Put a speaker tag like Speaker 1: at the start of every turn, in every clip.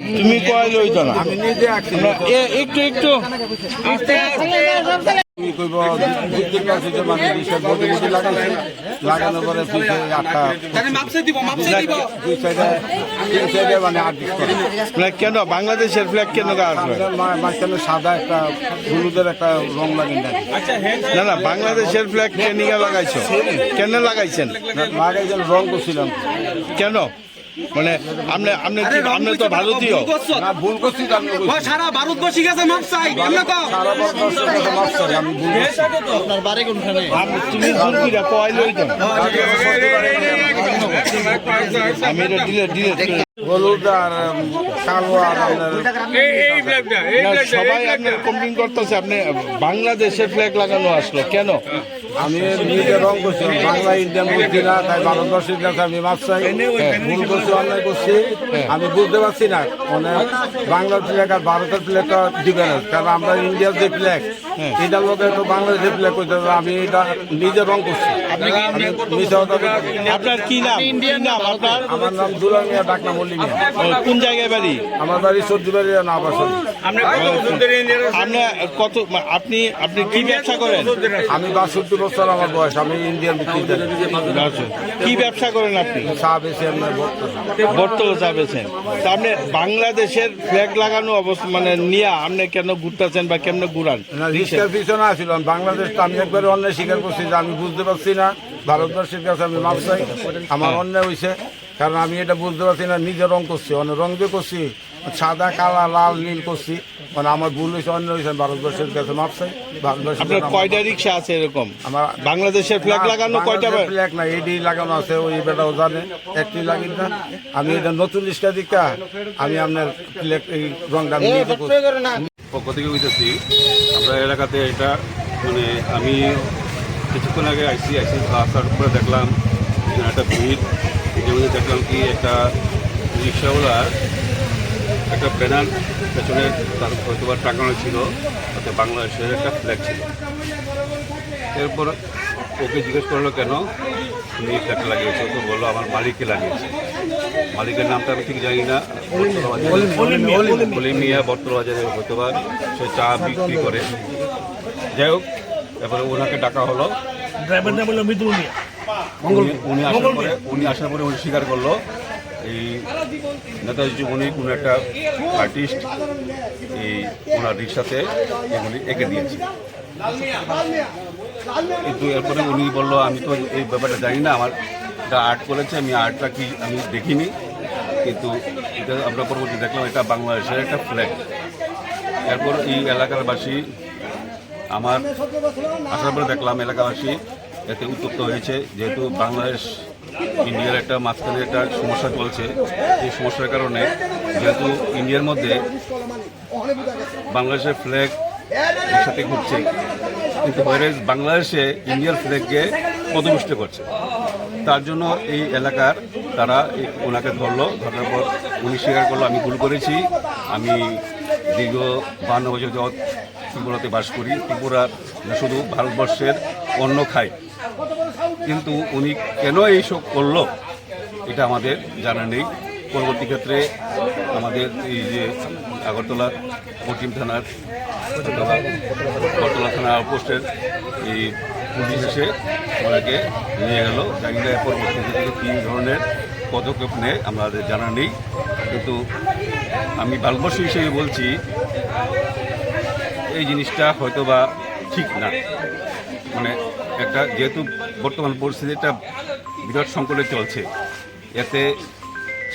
Speaker 1: তুমি কয় লইত না একটু একটু।
Speaker 2: কি করব বুঝতে পারছি মানে বিষয় বডি বডি লাগাইছি। লাগানোর পরে পিছে আটটা দুই সাইডে তিন সাইডে মানে আট দিক করে।
Speaker 1: মানে কেন? বাংলাদেশের ফ্ল্যাগ কেন আসবে?
Speaker 2: মা- মাঝখানে সাদা একটা হলুদের একটা রং লাগিয়ে দেয়
Speaker 1: না না বাংলাদেশের ফ্ল্যাগ কেন লাগাইছো? কেন লাগাইছেন?
Speaker 2: লাগাইছেন রং করছিলাম।
Speaker 1: কেন? মানে আপনি আপনি কি আপনি তো ভারতীয়
Speaker 2: না ভুল করছি তো।
Speaker 3: সারা ভারতবর্ষী গেছে মাপ চাই এমনি কও।
Speaker 2: সারা বছর কথা মাফ চাই, আমি ভুল।
Speaker 1: আপনি তুমি জুলকিরা কয় লইত আমি এটা দিলে দিলে।
Speaker 2: হলুদ আর কালো আর
Speaker 1: সবাই আপনার কমপ্লেন করতেছে আপনি বাংলাদেশের ফ্ল্যাগ লাগানো আসলো কেন?
Speaker 2: আমি নিজে রং করছি বাংলা ইন্ডিয়ান বুঝছি না তাই ভারতবর্ষের কাছে আমি মাপ চাই। ভুল করছি অন্যায় করছি আমি বুঝতে পারছি না মানে বাংলার প্লেক আর ভারতের প্লেকটা ডিফারেন্স কারণ আমরা ইন্ডিয়ার যে ফ্ল্যাগ এটার মধ্যে তো বাংলাদেশের ফ্ল্যাগ করতে হবে। আমি এটা নিজে রং করছি।
Speaker 1: আপনার কি নাম?
Speaker 2: আমার নাম
Speaker 1: কোন জায়গায় বাড়ি?
Speaker 2: আমার বাড়ি সর্দি বাড়ি না আবাসন
Speaker 1: আপনি কত আপনি আপনি কি ব্যবসা করেন?
Speaker 2: আমি বাষট্টি বছর আমার বয়স আমি ইন্ডিয়ান বিক্রিতে
Speaker 1: কি ব্যবসা করেন আপনি?
Speaker 2: চা আমি বর্তমান
Speaker 1: বর্তমান চাবেছেন তা আপনি বাংলাদেশের ফ্ল্যাগ লাগানো অবস্থা মানে নিয়ে আপনি কেন ঘুরতেছেন বা কেমনে ঘুরান?
Speaker 2: রিক্সার পিছনে আসছিলাম বাংলাদেশ তো আমি একবারে অন্যায় স্বীকার করছি যে আমি বুঝতে পারছি না। ভারতবর্ষের কাছে আমি মাপ চাই। আমার অন্যায় হয়েছে কারণ আমি এটা বুঝতে পারছি না নিজে রং করছি অনেক রং দিয়ে করছি সাদা কালা লাল নীল করছি। মানে আমার ভুল হয়েছে অন্য হয়েছে ভারতবর্ষের কাছে মাপ চাই ভারতবর্ষের
Speaker 1: কয়টা রিক্সা আছে এরকম?
Speaker 2: আমার
Speaker 1: বাংলাদেশের ফ্ল্যাগ লাগানো কয়টা
Speaker 2: ফ্ল্যাগ না এডি লাগানো আছে ওই বেটাও জানে একটি লাগিন না। আমি এটা নতুন রিক্সা দিকা আমি আপনার ফ্ল্যাগ এই রংটা
Speaker 4: পক্ষ থেকে বুঝতেছি আমরা এলাকাতে এটা মানে আমি কিছুক্ষণ আগে আইসি আইসি আসার পরে দেখলাম একটা ভিড়। মধ্যে দেখলাম কি একটা রিক্সাওয়ালার একটা ব্যানার পেছনে তার হয়তো বা টাঙানো ছিল তাতে বাংলাদেশের একটা ফ্ল্যাগ ছিল এরপর ওকে জিজ্ঞেস করল কেন তুমি ফ্ল্যাগটা লাগিয়েছো তো বলল আমার মালিককে লাগিয়েছে মালিকের নামটা আমি ঠিক জানি না বলি মিয়া বর্তমান বাজারে হয়তো বা সে চা বিক্রি করে যাই হোক তারপরে ওনাকে ডাকা হলো
Speaker 5: ড্রাইভার নাম হলো মৃদুল মিয়া
Speaker 4: উনি- উনি আসার পরে উনি আসার পরে উনি স্বীকার করল। এই নেতাজি উনি কোনো একটা আর্টিস্ট এই ওনার রিক্সাতে এগুলি এঁকে দিয়েছে। কিন্তু এরপরে উনি বলল আমি তো এই ব্যাপারটা জানি না আমার এটা আর্ট করেছে আমি আর্টটা কি আমি দেখিনি। কিন্তু এটা আমরা পরবর্তী দেখলাম এটা বাংলাদেশের একটা ফ্ল্যাগ এরপর এই এলাকারবাসী আমার আসার পরে দেখলাম এলাকাবাসী এতে উত্তপ্ত হয়েছে। যেহেতু বাংলাদেশ, ইন্ডিয়ার একটা মাঝখানে একটা সমস্যা চলছে, এই সমস্যার কারণে যেহেতু ইন্ডিয়ার মধ্যে বাংলাদেশের ফ্ল্যাগ একসাথে ঘুরছে, কিন্তু whereas বাংলাদেশে ইন্ডিয়ার ফ্ল্যাগকে পদপুষ্ট করছে। তার জন্য এই এলাকার তারা ওনাকে ধরলো, ধরার পর উনি স্বীকার করল, আমি ভুল করেছি, আমি দীর্ঘ বান্ন বছর ত্রিপুরাতে বাস করি ত্রিপুরা শুধু ভারতবর্ষের অন্য খায়। কিন্তু উনি কেন এইসব করল, এটা আমাদের জানা নেই। পরবর্তী ক্ষেত্রে আমাদের এই যে আগরতলা পশ্চিম থানার আগরতলা থানা আউটপোস্টের এই পুলিশ এসে ওনাকে নিয়ে গেল। জানি না পরবর্তী ক্ষেত্রে কী ধরনের পদক্ষেপ নেয় আমাদের জানা নেই। কিন্তু আমি ভারতবর্ষ হিসেবে বলছি, এই জিনিসটা হয়তো বা ঠিক না। মানে একটা যেহেতু বর্তমান পরিস্থিতিটা বিরাট সংকটে চলছে। এতে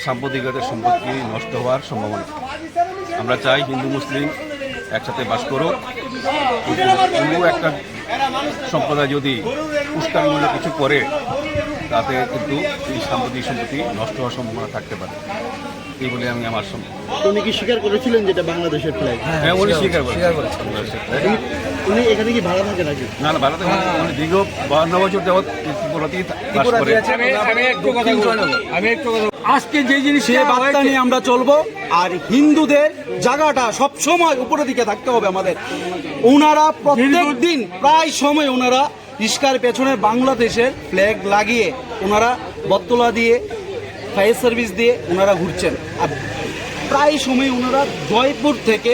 Speaker 4: সাম্প্রতিকতার সম্পত্তি নষ্ট হওয়ার সম্ভাবনা। আমরা চাই হিন্দু, মুসলিম একসাথে বাস কিন্তু কোনো একটা সম্প্রদায় যদি উস্কানিমূলক কিছু করে, তাতে কিন্তু এই সাম্প্রতিক সম্পত্তি নষ্ট হওয়ার সম্ভাবনা থাকতে পারে। এই বলে আমি আমার সম-
Speaker 6: উনি কি স্বীকার করেছিলেন যেটা বাংলাদেশের ফ্ল্যাগ
Speaker 4: হ্যাঁ উনি স্বীকার করেছেন
Speaker 6: উনি এখানে কি ভাড়া থাকে নাকি?
Speaker 4: না না ভারতে মানে দীর্ঘ বাহান্ন বছর যাবৎ ত্রিপুরাতেই বাস করে।
Speaker 3: আজকে যে জিনিসের বার্তা নিয়ে আমরা চলবো আর হিন্দুদের জায়গাটা সব সময় উপরের দিকে থাকতে হবে আমাদের। ওনারা প্রত্যেক দিন প্রায় সময় ওনারা রিস্কার পেছনে বাংলাদেশের ফ্ল্যাগ লাগিয়ে ওনারা বত্তলা দিয়ে ফায়ার সার্ভিস দিয়ে ওনারা ঘুরছেন। আর প্রায় সময় ওনারা জয়পুর থেকে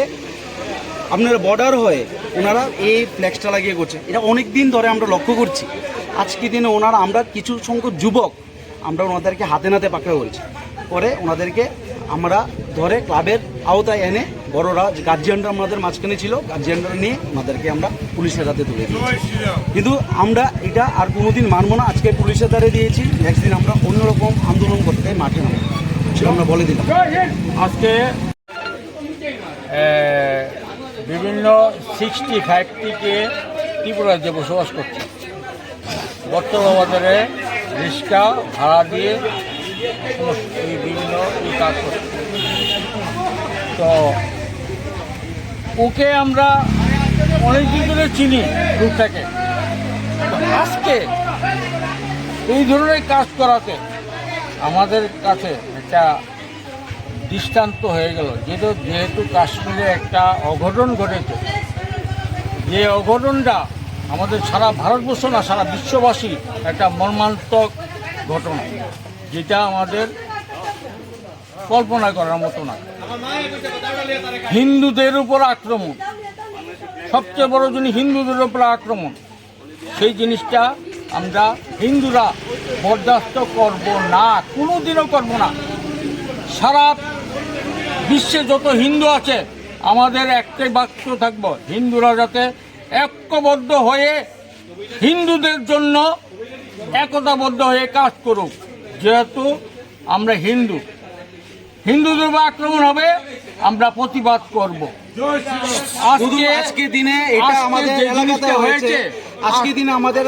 Speaker 3: আপনার বর্ডার হয়ে ওনারা এই ফ্ল্যাক্সটা লাগিয়ে করছে এটা অনেক দিন ধরে আমরা লক্ষ্য করছি। আজকে দিনে ওনারা, আমরা কিছু সংখ্যক যুবক আমরা ওনাদেরকে হাতে নাতে পাকড়া করেছি। পরে ওনাদেরকে আমরা ধরে ক্লাবের আওতায় এনে বড়রা গার্জিয়ানরা আমাদের মাঝখানে ছিল গার্জিয়ানরা নিয়ে আমাদেরকে আমরা পুলিশের হাতে তুলে কিন্তু আমরা এটা আর কোনোদিন মানবো না, আজকে পুলিশের দ্বারে দিয়েছি নেক্সট দিন আমরা অন্যরকম আন্দোলন করতে মাঠে নামবো। সেটা আমরা বলে দিলাম।
Speaker 7: আজকে বিভিন্ন সিক্সটি ফাইভটিকে ত্রিপুরা যে বসবাস করছে। বর্তমান বাজারে রিক্সা ভাড়া দিয়ে বিভিন্ন কাজ করছে। তো ওকে আমরা অনেক দিন ধরে চিনি গ্রুপটাকে। আজকে এই ধরনের কাজ করাতে আমাদের কাছে একটা দৃষ্টান্ত হয়ে গেল। যেহেতু যেহেতু কাশ্মীরে একটা অঘটন ঘটেছে, যে অঘটনটা আমাদের সারা ভারতবর্ষ না, সারা বিশ্ববাসী একটা মর্মান্তক ঘটনা, যেটা আমাদের কল্পনা করার মতো না। হিন্দুদের উপর আক্রমণ। সবচেয়ে বড় জিনিস হিন্দুদের উপর আক্রমণ, সেই জিনিসটা আমরা হিন্দুরা বরদাস্ত করব না, কোনোদিনও করব না। সারা বিশ্বে যত হিন্দু আছে, আমাদের একটাই বাক্য থাকব, হিন্দুরা যাতে ঐক্যবদ্ধ হয়ে হিন্দুদের জন্য একতাবদ্ধ হয়ে কাজ করুক, যেহেতু আমরা হিন্দু। হিন্দুদের উপর আক্রমণ হবে আমরা প্রতিবাদ করব।
Speaker 3: আজকে দিনে এটা আমাদের
Speaker 7: হয়েছে,
Speaker 3: আজকে দিনে আমাদের